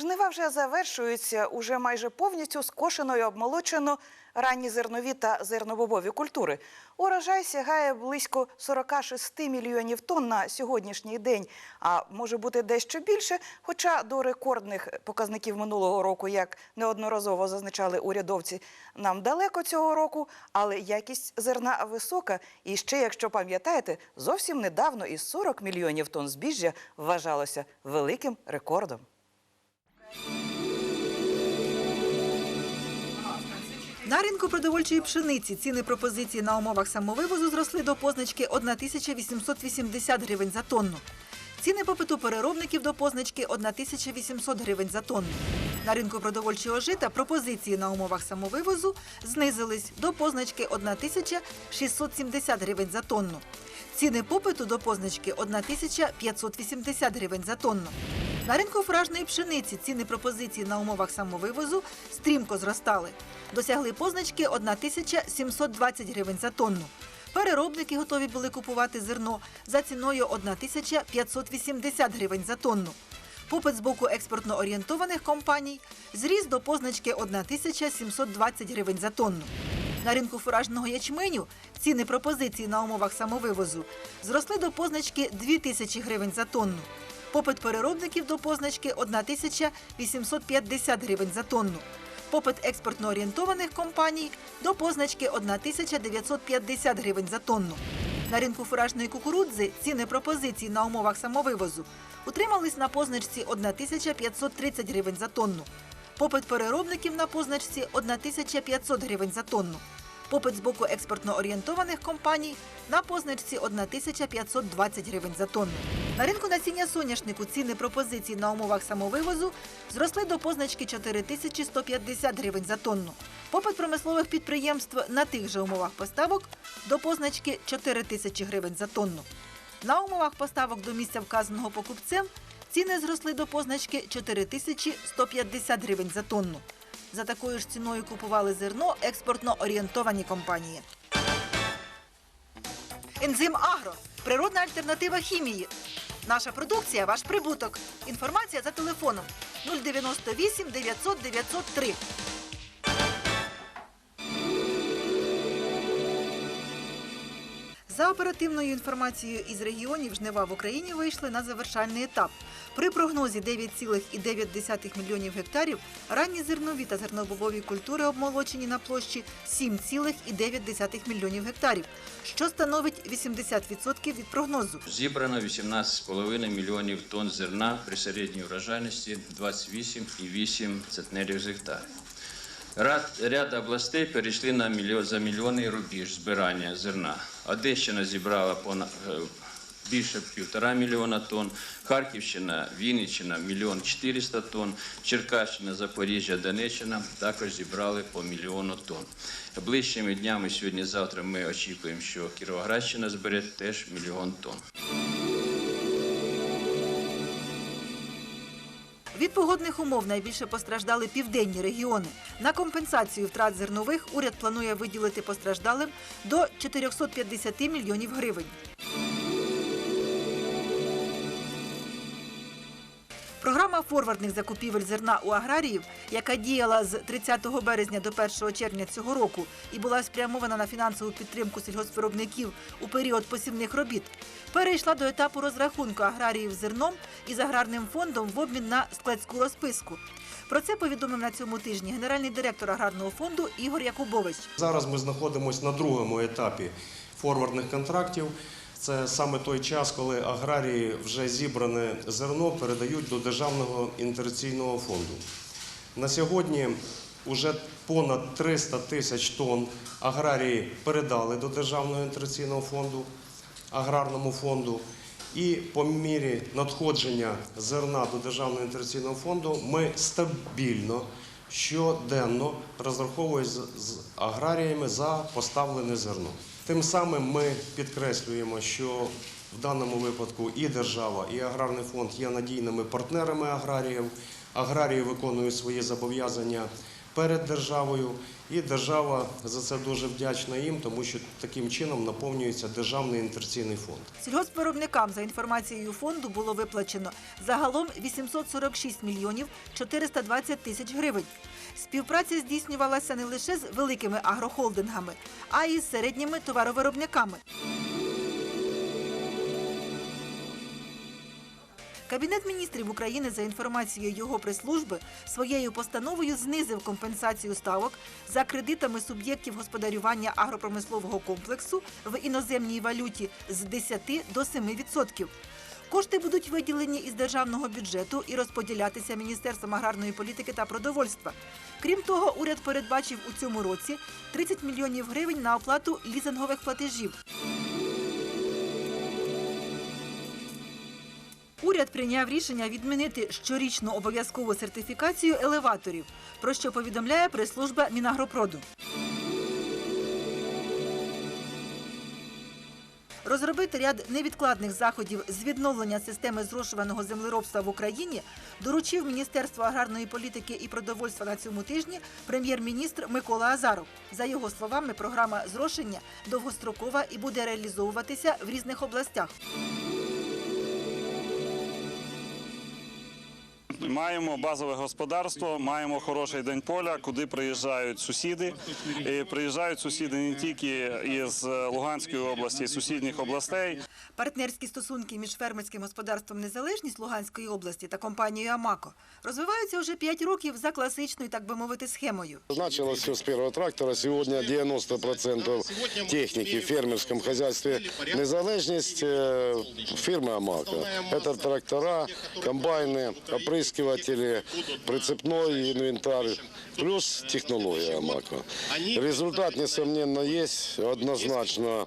Жнива вже завершуються. Уже майже повністю скошено і обмолочено ранні зернові та зернобобові культури. Урожай сягає близько 46 мільйонів тонн на сьогоднішній день, а може бути дещо більше. Хоча до рекордних показників минулого року, як неодноразово зазначали урядовці, нам далеко цього року, але якість зерна висока. І ще, якщо пам'ятаєте, зовсім недавно із 40 мільйонів тонн збіжжя вважалося великим рекордом. На ринку продовольчої пшениці ціни пропозиції на умовах самовивозу зросли до позначки 1880 гривень за тонну. Ціни попиту переробників до позначки 1800 гривень за тонну. На ринку продовольчого жита пропозиції на умовах самовивозу знизились до позначки 1670 гривень за тонну. Ціни попиту до позначки 1580 гривень за тонну. На ринку фуражної пшениці ціни пропозиції на умовах самовивозу стрімко зростали. Досягли позначки 1720 гривень за тонну. Переробники готові були купувати зерно за ціною 1580 гривень за тонну. Попит з боку експортно орієнтованих компаній зріс до позначки 1720 гривень за тонну. На ринку фуражного ячменю ціни пропозиції на умовах самовивозу зросли до позначки 2000 гривень за тонну. Попит переробників до позначки 1850 гривень за тонну. Попит експортно орієнтованих компаній до позначки 1950 гривень за тонну. На ринку фуражної кукурудзи ціни пропозицій на умовах самовивозу утримались на позначці 1530 гривень за тонну. Попит переробників на позначці 1500 гривень за тонну. Попит з боку експортно орієнтованих компаній на позначці 1520 гривень за тонну. На ринку насіння соняшнику ціни пропозицій на умовах самовивозу зросли до позначки 4150 гривень за тонну. Попит промислових підприємств на тих же умовах поставок до позначки 4000 гривень за тонну. На умовах поставок до місця вказаного покупцем ціни зросли до позначки 4150 гривень за тонну. За такою ж ціною купували зерно експортно орієнтовані компанії. Ензим Агро природна альтернатива хімії. Наша продукція ваш прибуток. Інформація за телефоном 098 900 903. За оперативною інформацією із регіонів жнива в Україні вийшли на завершальний етап. При прогнозі 9,9 мільйонів гектарів ранні зернові та зернобобові культури обмолочені на площі 7,9 мільйонів гектарів, що становить 80% від прогнозу. Зібрано 18,5 мільйонів тонн зерна при середній врожайності 28,8 центнерів з гектар. Ряд, ряд областей перейшли на мільйон, за мільйонний рубіж збирання зерна. Одещина зібрала понад, е, більше півтора мільйона тонн, Харківщина, Вінниччина – мільйон 400 тонн, Черкащина, Запоріжжя, Донеччина також зібрали по мільйону тонн. Ближчими днями сьогодні-завтра ми очікуємо, що Кіровоградщина збере теж мільйон тонн. Від погодних умов найбільше постраждали південні регіони. На компенсацію втрат зернових уряд планує виділити постраждалим до 450 мільйонів гривень. Програма форвардних закупівель зерна у аграріїв, яка діяла з 30 березня до 1 червня цього року і була спрямована на фінансову підтримку сільгоспвиробників у період посівних робіт, перейшла до етапу розрахунку аграріїв зерном із аграрним фондом в обмін на складську розписку. Про це повідомив на цьому тижні генеральний директор аграрного фонду Ігор Якубович. Зараз ми знаходимося на другому етапі форвардних контрактів. Це саме той час, коли аграрії вже зібране зерно передають до Державного інтерційного фонду. На сьогодні вже понад 300 тисяч тонн аграрії передали до Державного інтерційного фонду, аграрному фонду. І по мірі надходження зерна до Державного інтерційного фонду ми стабільно щоденно розраховуємо з аграріями за поставлене зерно. Тим самим ми підкреслюємо, що В даному випадку і держава, і аграрний фонд є надійними партнерами аграріїв. Аграрії виконують свої зобов'язання перед державою, і держава за це дуже вдячна їм, тому що таким чином наповнюється державний інтерційний фонд. Сільгоспвиробникам, за інформацією фонду, було виплачено загалом 846 мільйонів 420 тисяч гривень. Співпраця здійснювалася не лише з великими агрохолдингами, а й з середніми товаровиробниками. Кабінет міністрів України, за інформацією його прес-служби, своєю постановою знизив компенсацію ставок за кредитами суб'єктів господарювання агропромислового комплексу в іноземній валюті з 10 до 7%. Кошти будуть виділені із державного бюджету і розподілятися Міністерством аграрної політики та продовольства. Крім того, уряд передбачив у цьому році 30 мільйонів гривень на оплату лізингових платежів. Уряд прийняв рішення відмінити щорічну обов'язкову сертифікацію елеваторів, про що повідомляє прес-служба Мінагропроду. Розробити ряд невідкладних заходів з відновлення системи зрошуваного землеробства в Україні доручив Міністерство аграрної політики і продовольства на цьому тижні прем'єр-міністр Микола Азаров. За його словами, програма зрошення довгострокова і буде реалізовуватися в різних областях. Маємо базове господарство, маємо хороший день поля, куди приїжджають сусіди. І приїжджають сусіди не тільки із Луганської області, з сусідніх областей. Партнерські стосунки між фермерським господарством Незалежність Луганської області та компанією Амако розвиваються вже 5 років за класичною, так би мовити, схемою. Началось все с первого трактора. Сегодня 90% техники в фермерском хозяйстве «Незалежность» э, фирмы «Амако». Это трактора, комбайны, опрыскиватели, прицепной инвентарь, плюс технология «Амако». Результат, несомненно, есть. Однозначно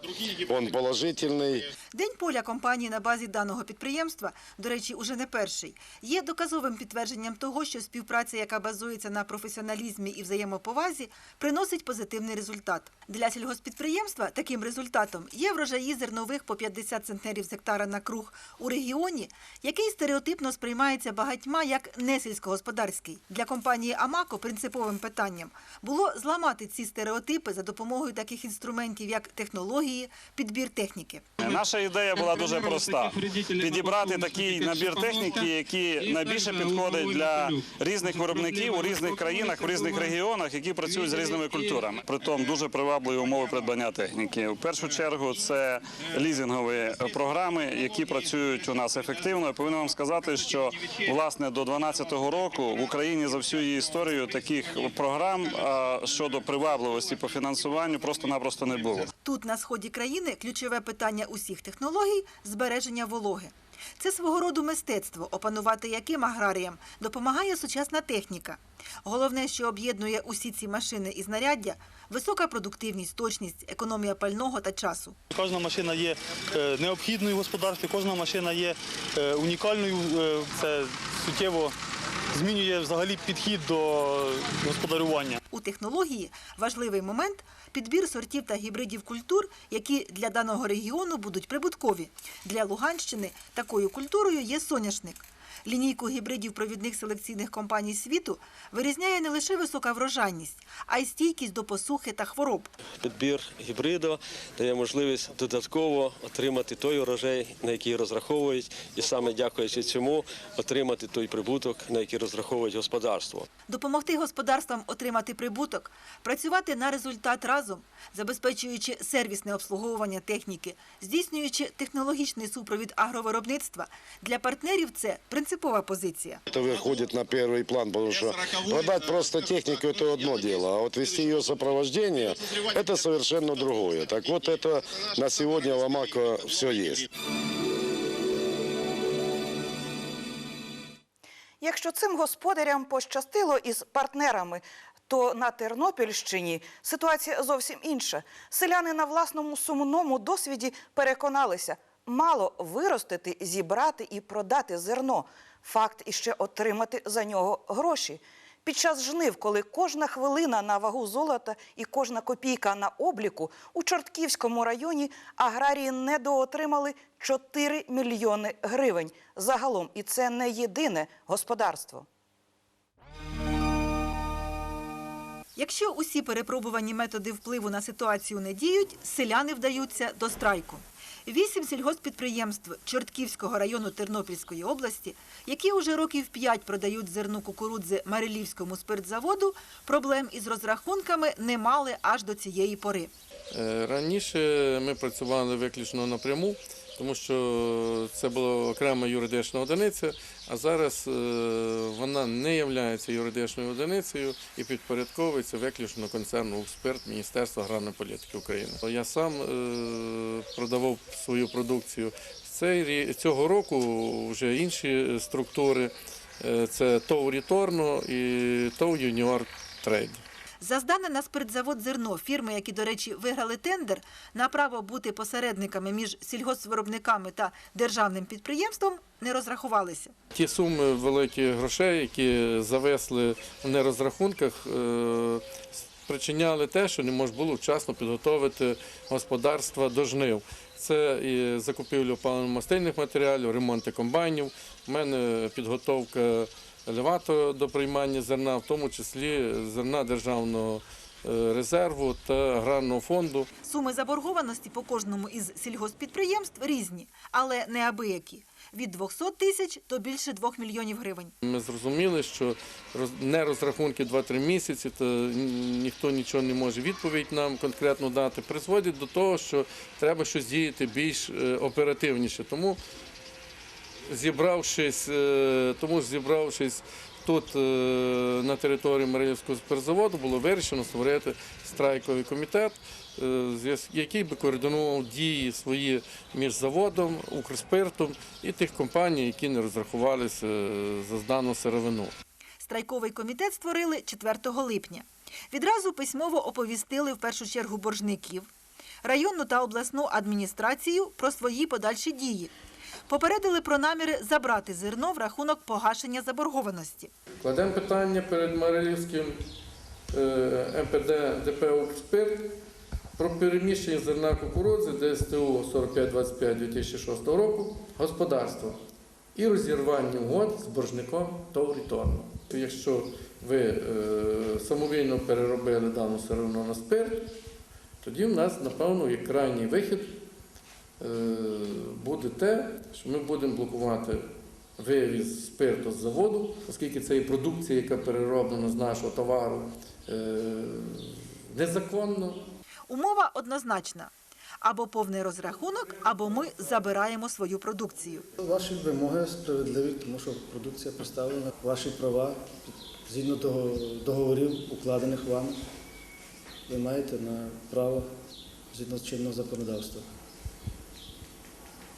он положительный. День поля компанії на базі даного підприємства, до речі, уже не перший, є доказовим підтвердженням того, що співпраця, яка базується на професіоналізмі і взаємоповазі, приносить позитивний результат. Для сільгоспідприємства таким результатом є врожаї зернових по 50 центнерів з гектара на круг у регіоні, який стереотипно сприймається багатьма як несільськогосподарський. Для компанії Амако принциповим питанням було зламати ці стереотипи за допомогою таких інструментів, як технології, підбір техніки. Наша ідея була дуже проста: підібрати такий набір техніки, який найбільше підходить для різних виробників у різних країнах, в різних регіонах, які працюють з різними культурами. Притом дуже привабливі умови придбання техніки. В першу чергу це лізингові програми, які працюють у нас ефективно. Я повинен вам сказати, що власне до 2012 року в Україні за всю її історію таких програм щодо привабливості по фінансуванню просто-напросто не було. Тут, на сході країни, ключове питання усіх технологій збереження вологи. Це свого роду мистецтво, опанувати яким аграріям допомагає сучасна техніка. Головне, що об'єднує усі ці машини і знаряддя висока продуктивність, точність, економія пального та часу. Кожна машина є е, необхідною в господарстві, кожна машина є е, унікальною. е, Це суттєво змінює взагалі підхід до господарювання. У технології важливий момент підбір сортів та гібридів культур, які для даного регіону будуть прибуткові. Для Луганщини такою культурою є соняшник. Лінійку гібридів провідних селекційних компаній світу вирізняє не лише висока врожайність, а й стійкість до посухи та хвороб. Підбір гібриду дає можливість додатково отримати той урожай, на який розраховують, і саме дякуючи цьому отримати той прибуток, на який розраховують господарство. Допомогти господарствам отримати прибуток, працювати на результат разом, забезпечуючи сервісне обслуговування техніки, здійснюючи технологічний супровід агровиробництва. Для партнерів це принципова позиція. Это выходит на первый план, потому что продать просто технику – это одно дело, а вот вести ее сопровождение – это совершенно другое. Так вот, это на сегодня в Амако все есть. Якщо цим господарям пощастило із партнерами, то на Тернопільщині ситуація зовсім інша. Селяни на власному сумному досвіді переконалися, мало виростити, зібрати і продати зерно. Факт іще отримати за нього гроші. Під час жнив, коли кожна хвилина на вагу золота і кожна копійка на обліку, у Чортківському районі аграрії недоотримали 4 мільйони гривень загалом. І це не єдине господарство. Якщо усі перепробувані методи впливу на ситуацію не діють, селяни вдаються до страйку. Вісім сільгоспідприємств Чортківського району Тернопільської області, які уже років п'ять продають зерно кукурудзи Марилівському спиртзаводу, проблем із розрахунками не мали аж до цієї пори. Е, Раніше ми працювали виключно напряму, тому що це була окрема юридична одиниця, а зараз е, вона не є юридичною одиницею і підпорядковується виключно концерну «Укрспирт» Міністерства аграрної політики України. Я сам е, продавав свою продукцію. Цей цього року вже інші структури е, це ТОВ «Ріторно» і ТОВ «Юніор Трейд». За здане на спиртзавод зерно фірми, які, до речі, виграли тендер на право бути посередниками між сільгоспвиробниками та державним підприємством, не розрахувалися. Ті суми великі грошей, які зависли в нерозрахунках, е, спричиняли те, що не можна було вчасно підготовити господарства до жнив. Це і закупівля паливно-мастильних матеріалів, ремонти комбайнів. У мене підготовка елеватора до приймання зерна, в тому числі зерна державного е, резерву та аграрного фонду. Суми заборгованості по кожному із сільгосппідприємств різні, але неабиякі. Від 200 тисяч до більше 2 мільйонів гривень. Ми зрозуміли, що не розрахунки 2-3 місяці, то ніхто нічого не може відповідь нам конкретно дати, призводять до того, що треба щось діяти більш е, оперативніше. Тому зібравшись, е, тому зібравшись тут е, на території Марилівського спиртзаводу, було вирішено створити страйковий комітет, е, який би координував дії свої між заводом, Укрспиртом і тих компаній, які не розрахувалися за здану сировину. Страйковий комітет створили 4 липня. Відразу письмово оповістили в першу чергу боржників, районну та обласну адміністрацію про свої подальші дії. Попередили про наміри забрати зерно в рахунок погашення заборгованості. Кладемо питання перед Марилівським е, МПД ДП «Укрспирт» про переміщення зерна кукурудзи ДСТУ 4525 2006 року господарства і розірвання угод з боржником ТОВ «Ріторно». Якщо ви е, самовільно переробили дану сировину на спирт, тоді в нас, напевно, є крайній вихід буде те, що ми будемо блокувати вивіз спирту з заводу, оскільки це є продукція, яка перероблена з нашого товару е, незаконно. Умова однозначна. Або повний розрахунок, або ми забираємо свою продукцію. Ваші вимоги справедливі, тому що продукція представлена, ваші права згідно того договорів, укладених вами, ви маєте на право згідно чинного законодавства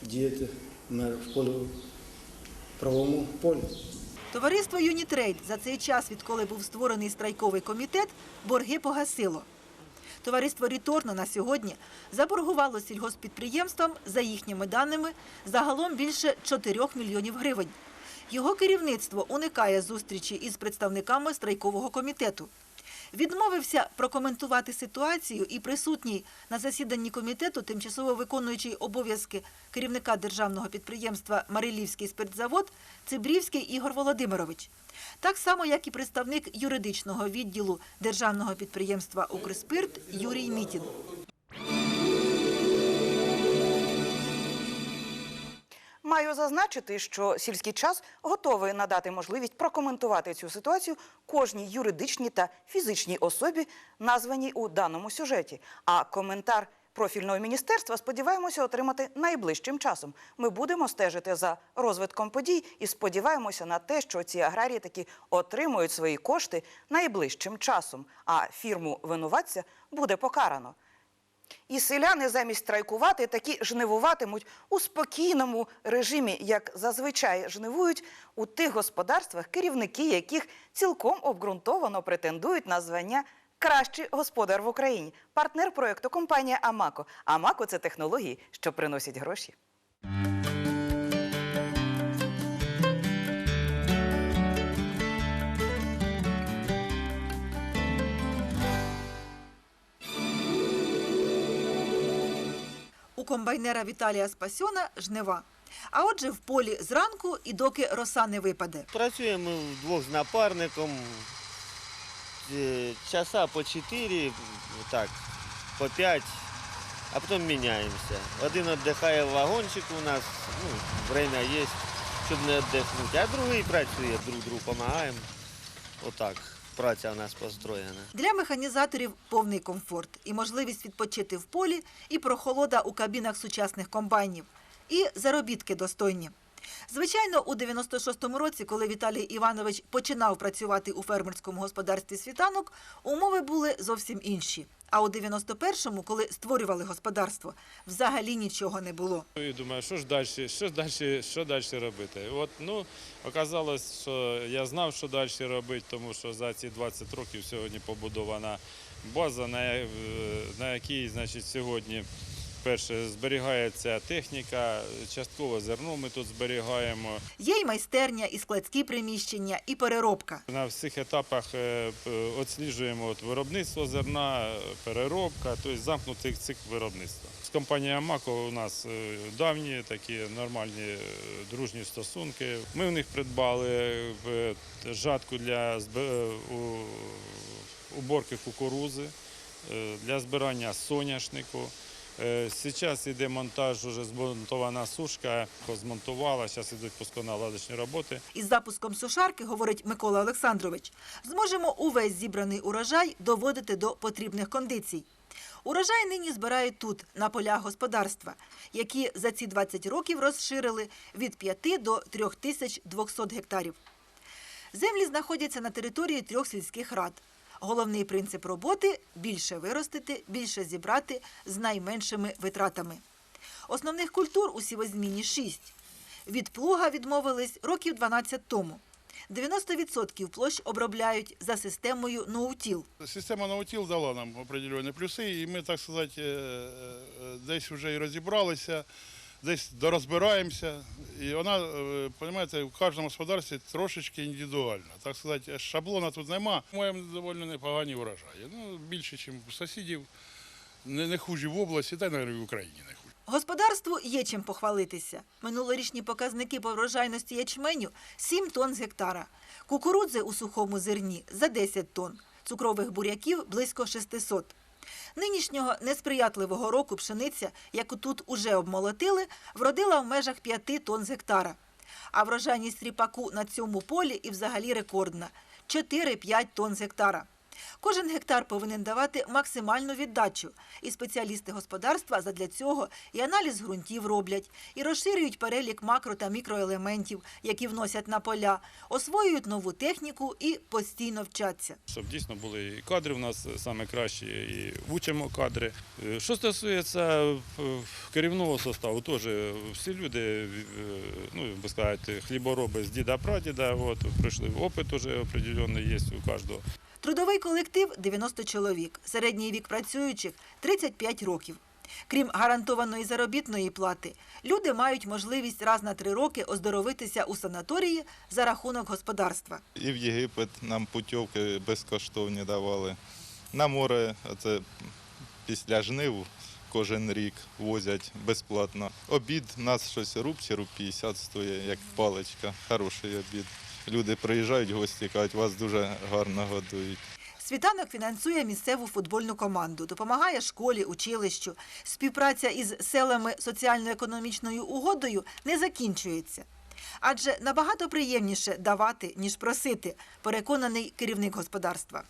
діяти на- полі, в правовому полі. Товариство Юнітрейд за цей час, відколи був створений страйковий комітет, борги погасило. Товариство Ріторно на сьогодні заборгувало сільгосппідприємствам, за їхніми даними, загалом більше 4 мільйонів гривень. Його керівництво уникає зустрічі із представниками страйкового комітету. Відмовився прокоментувати ситуацію і присутній на засіданні комітету тимчасово виконуючий обов'язки керівника державного підприємства Марилівський спиртзавод Цибрівський Ігор Володимирович. Так само, як і представник юридичного відділу державного підприємства Укрспирт Юрій Мітін. Маю зазначити, що сільський час готовий надати можливість прокоментувати цю ситуацію кожній юридичній та фізичній особі, названій у даному сюжеті. А коментар профільного міністерства сподіваємося отримати найближчим часом. Ми будемо стежити за розвитком подій і сподіваємося на те, що ці аграрії таки отримують свої кошти найближчим часом. А фірму винуватця буде покарано. І селяни замість страйкувати такі жнивуватимуть у спокійному режимі, як зазвичай жнивують у тих господарствах, керівники яких цілком обґрунтовано претендують на звання Кращий господар в Україні. Партнер проєкту компанія Амако. Амако це технології, що приносять гроші. Комбайнера Віталія Спасьона жнива. А отже, в полі зранку і доки роса не випаде. Працюємо вдвох з напарником. Е, Часа по 4, так, по 5, а потім міняємося. Один віддихає в вагончику у нас, ну, время є, щоб не віддихнути, а другий працює, друг другу допомагаємо. Отак, праця у нас построєна. Для механізаторів повний комфорт і можливість відпочити в полі, і прохолода у кабінах сучасних комбайнів, і заробітки достойні. Звичайно, у 96-му році, коли Віталій Іванович починав працювати у фермерському господарстві світанок, умови були зовсім інші. А у 91-му, коли створювали господарство, взагалі нічого не було. І думаю, що ж далі, що далі, що далі робити. От, ну, оказалось, що я знав, що далі робити, тому що за ці 20 років сьогодні побудована база, на, на якій значить, сьогодні перше зберігається техніка, частково зерно ми тут зберігаємо. Є й майстерня, і складські приміщення, і переробка. На всіх етапах е, отсліджуємо от виробництво зерна, е, переробка, тобто замкнутий цикл виробництва. З компанією Мако у нас е, давні такі нормальні е, дружні стосунки. Ми в них придбали е, жатку для е, уборки кукурузи, е, для збирання соняшнику. Е, Зараз йде монтаж, вже змонтована сушка, змонтувала, зараз йдуть пусконаладочні роботи. Із запуском сушарки, говорить Микола Олександрович, зможемо увесь зібраний урожай доводити до потрібних кондицій. Урожай нині збирають тут, на полях господарства, які за ці 20 років розширили від 5 до 3200 гектарів. Землі знаходяться на території трьох сільських рад. Головний принцип роботи – більше виростити, більше зібрати з найменшими витратами. Основних культур у сівозміні – шість. Від плуга відмовились років 12 тому. 90% площ обробляють за системою ноутіл. Система наутіл дала нам определенні плюси, і ми, так сказати, е, е, десь вже і розібралися, десь дорозбираємося. І вона, е, розумієте, в кожному господарстві трошечки індивідуальна. Так сказати, шаблона тут нема. Маємо доволі непогані врожаї. Ну, більше, ніж сусідів, не, не хужі в області, та й в Україні не хужі. Господарству є чим похвалитися. Минулорічні показники по врожайності ячменю – 7 тонн з гектара. Кукурудзи у сухому зерні – за 10 тонн. Цукрових буряків – близько 600. Нинішнього несприятливого року пшениця, яку тут уже обмолотили, вродила в межах 5 тонн з гектара. А врожайність ріпаку на цьому полі і взагалі рекордна – 4-5 тонн з гектара. Кожен гектар повинен давати максимальну віддачу, і спеціалісти господарства задля цього і аналіз ґрунтів роблять, і розширюють перелік макро та мікроелементів, які вносять на поля, освоюють нову техніку і постійно вчаться. Щоб дійсно були і кадри в нас саме кращі, і учимо кадри. Е, Що стосується е, керівного составу, теж всі люди, е, ну би сказати, хлібороби з діда прадіда, от пройшли опит уже определенний є у кожного. Трудовий колектив 90 чоловік, середній вік працюючих 35 років. Крім гарантованої заробітної плати, люди мають можливість раз на три роки оздоровитися у санаторії за рахунок господарства. І в Єгипет нам путівки безкоштовні давали. На море це після жнив кожен рік возять безплатно. Обід у нас щось руб чи руб 50 стоїть, як паличка. Хороший обід. Люди приїжджають, гості кажуть, вас дуже гарно годують. Світанок фінансує місцеву футбольну команду, допомагає школі, училищу. Співпраця із селами соціально-економічною угодою не закінчується. Адже набагато приємніше давати, ніж просити, переконаний керівник господарства.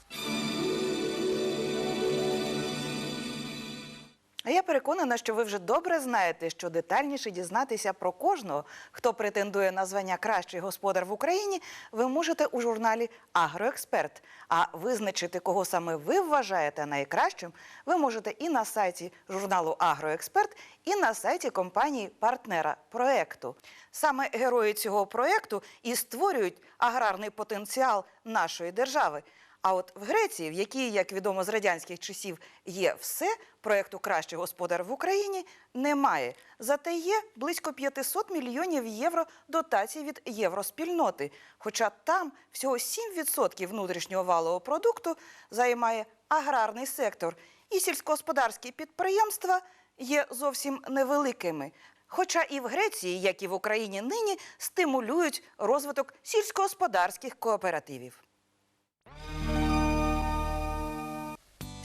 А я переконана, що ви вже добре знаєте, що детальніше дізнатися про кожного, хто претендує на звання кращий господар в Україні, ви можете у журналі Агроексперт. А визначити, кого саме ви вважаєте найкращим, ви можете і на сайті журналу Агроексперт, і на сайті компанії партнера проекту. Саме герої цього проекту і створюють аграрний потенціал нашої держави. А от в Греції, в якій, як відомо з радянських часів, є все, проєкту Кращий господар в Україні немає. Зате є близько 500 мільйонів євро дотацій від євроспільноти. Хоча там всього 7% внутрішнього валового продукту займає аграрний сектор, і сільськогосподарські підприємства є зовсім невеликими. Хоча і в Греції, як і в Україні нині, стимулюють розвиток сільськогосподарських кооперативів.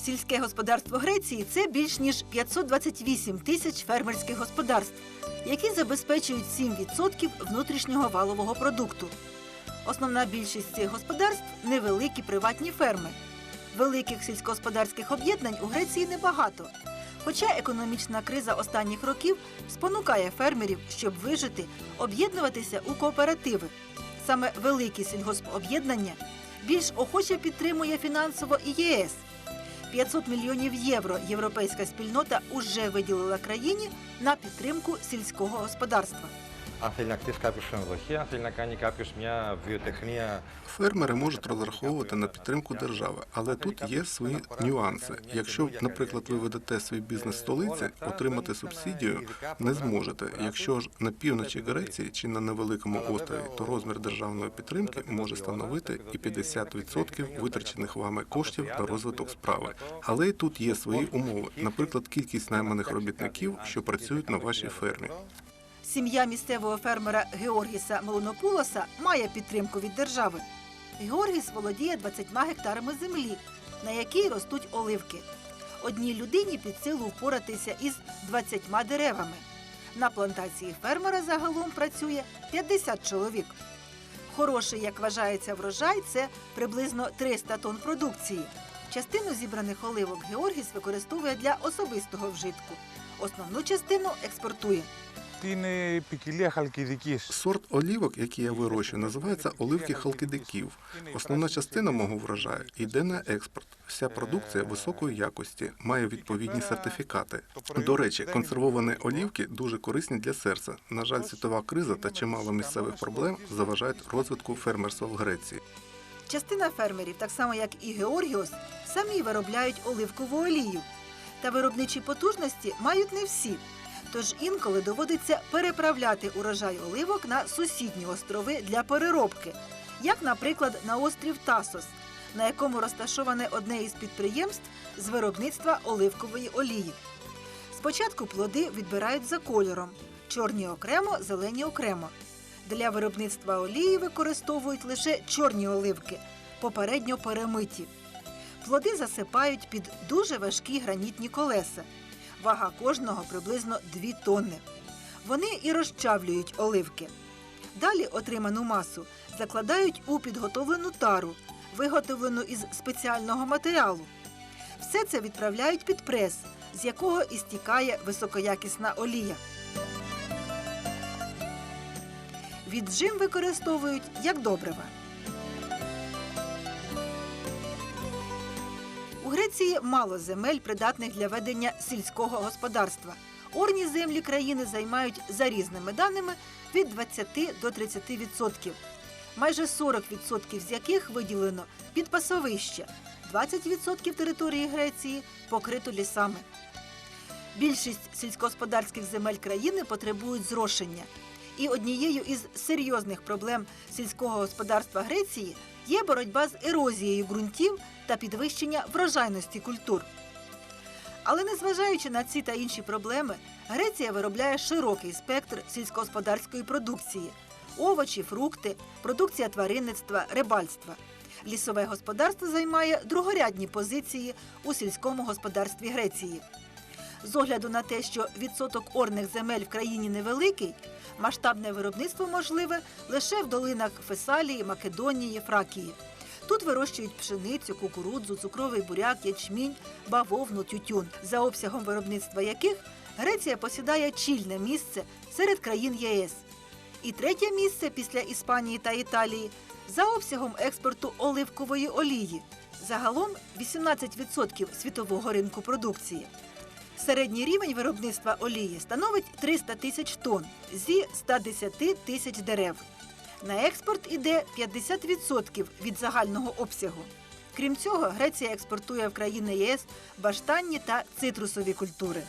Сільське господарство Греції це більш ніж 528 тисяч фермерських господарств, які забезпечують 7% внутрішнього валового продукту. Основна більшість цих господарств невеликі приватні ферми. Великих сільськогосподарських об'єднань у Греції небагато. Хоча економічна криза останніх років спонукає фермерів, щоб вижити, об'єднуватися у кооперативи. Саме великі сільгоспоб'єднання більш охоче підтримує фінансово і ЄС. 500 мільйонів євро європейська спільнота уже виділила країні на підтримку сільського господарства Αν θέλει να κτίσει κάποιο ξενοδοχεία, αν θέλει να κάνει κάποιο μια βιοτεχνία. Фермери можуть розраховувати на підтримку держави, але тут є свої нюанси. Якщо, наприклад, ви ведете свій бізнес в столиці, отримати субсидію не зможете. Якщо ж на півночі Греції чи на невеликому острові, то розмір державної підтримки може становити і 50% витрачених вами коштів на розвиток справи. Але й тут є свої умови, наприклад, кількість найманих робітників, що працюють на вашій фермі. Сім'я місцевого фермера Георгіса Молонопулоса має підтримку від держави. Георгіс володіє 20 гектарами землі, на якій ростуть оливки. Одній людині під силу впоратися із 20 деревами. На плантації фермера загалом працює 50 чоловік. Хороший, як вважається врожай, це приблизно 300 тонн продукції. Частину зібраних оливок Георгіс використовує для особистого вжитку. Основну частину експортує. Είναι ποικιλία χαλκιδικής. Сорт олівок, який я вирощую, називається оливки халкидиків. Основна частина мого врожаю йде на експорт. Вся продукція високої якості має відповідні сертифікати. До речі, консервовані олівки дуже корисні для серця. На жаль, світова криза та чимало місцевих проблем заважають розвитку фермерства в Греції. Частина фермерів, так само як і Георгіос, самі виробляють оливкову олію. Та виробничі потужності мають не всі. Тож інколи доводиться переправляти урожай оливок на сусідні острови для переробки, як, наприклад, на острів Тасос, на якому розташоване одне із підприємств з виробництва оливкової олії. Спочатку плоди відбирають за кольором: чорні окремо, зелені окремо. Для виробництва олії використовують лише чорні оливки, попередньо перемиті. Плоди засипають під дуже важкі гранітні колеса. Вага кожного приблизно 2 тонни. Вони і розчавлюють оливки. Далі отриману масу закладають у підготовлену тару, виготовлену із спеціального матеріалу. Все це відправляють під прес, з якого і стікає високоякісна олія. Віджим використовують як добрива. У Греції мало земель, придатних для ведення сільського господарства. Орні землі країни займають за різними даними від 20 до 30 відсотків. Майже 40 відсотків з яких виділено під пасовище, 20 відсотків території Греції покрито лісами. Більшість сільськогосподарських земель країни потребують зрошення. І однією із серйозних проблем сільського господарства Греції є боротьба з ерозією ґрунтів та підвищення врожайності культур. Але незважаючи на ці та інші проблеми, Греція виробляє широкий спектр сільськогосподарської продукції: овочі, фрукти, продукція тваринництва, рибальства. Лісове господарство займає другорядні позиції у сільському господарстві Греції. З огляду на те, що відсоток орних земель в країні невеликий, масштабне виробництво можливе лише в долинах Фесалії, Македонії, Фракії. Тут вирощують пшеницю, кукурудзу, цукровий буряк, ячмінь, бавовну, тютюн, за обсягом виробництва яких Греція посідає чільне місце серед країн ЄС. І третє місце після Іспанії та Італії за обсягом експорту оливкової олії. Загалом 18% світового ринку продукції. Середній рівень виробництва олії становить 300 тисяч тонн зі 110 тисяч дерев. На експорт іде 50% від загального обсягу. Крім цього, Греція експортує в країни ЄС баштанні та цитрусові культури.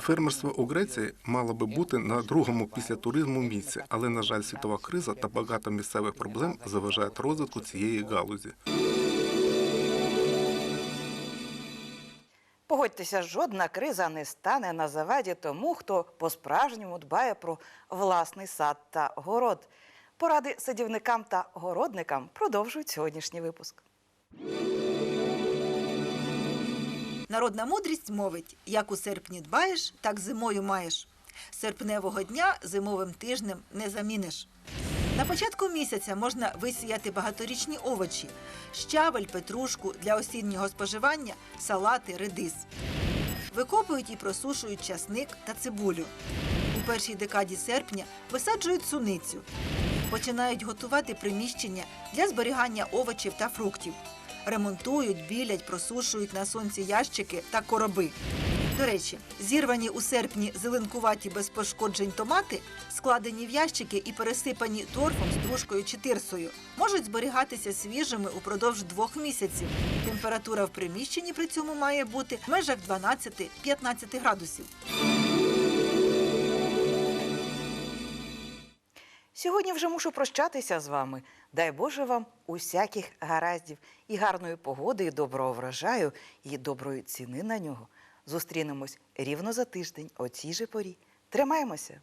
Фермерство у Греції мало би бути на другому після туризму місці, але на жаль, світова криза та багато місцевих проблем заважають розвитку цієї галузі. Повіртеся, жодна криза не стане на заваді тому, хто по-справжньому дбає про власний сад та город. Поради садівникам та городникам продовжують сьогоднішній випуск. Народна мудрість мовить: як у серпні дбаєш, так зимою маєш. Серпневого дня зимовим тижнем не заміниш. На початку місяця можна висіяти багаторічні овочі: щавель, петрушку для осіннього споживання, салати, редис. Викопують і просушують часник та цибулю. У першій декаді серпня висаджують суницю. Починають готувати приміщення для зберігання овочів та фруктів. Ремонтують, білять, просушують на сонці ящики та короби. До речі, зірвані у серпні зеленкуваті без пошкоджень томати, складені в ящики і пересипані торфом, стружкою чи тирсою, можуть зберігатися свіжими упродовж двох місяців. Температура в приміщенні при цьому має бути в межах 12-15 градусів. Сьогодні вже мушу прощатися з вами. Дай Боже вам усяких гараздів і гарної погоди, і доброго врожаю, і доброї ціни на нього. Зустрінемось рівно за тиждень о цій же порі. Тримаємося!